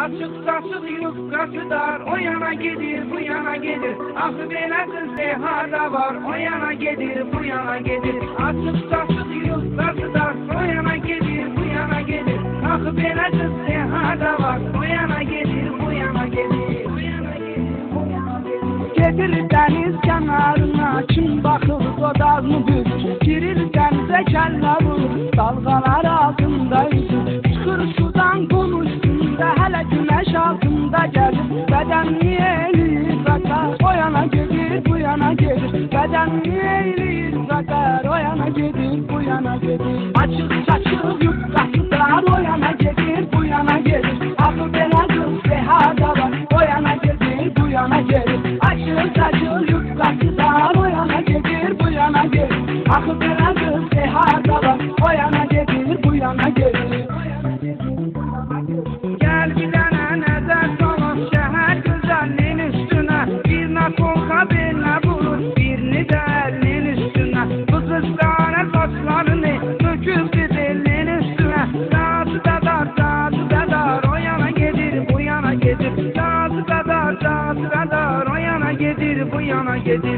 Açık saçık yufkası dar O yana gelir bu yana gelir. Akı belə kız dehada var O yana gelir bu yana gelir. Açık saçık yufkası dar O yana gelir bu yana gelir. Akı belə kız dehada var O yana gelir bu yana gelir. Gelir deniz kenarına kim bakır dodağını bürür Girir denize kelle vurur dalgalar altındaydı Çıkır altında gelir Bedenini eğilir sakar o yana gelir bu yana gelir. Bedenini eğilir sakar o yana gelir bu yana gelir. Açık saçık yufkası dar o yana gelir bu yana gelir. Akı bela kız dehada var. O yana gelir bu yana gelir. Açık saçık yufkası dar o yana gelir bu yana gelir. Akı bela kız dehada var kızlara saçlarını döküldü belinin üstüne. Dağsı da dar, O yana gelir, bu yana gelir. Dağsı da O yana gelir, bu yana gelir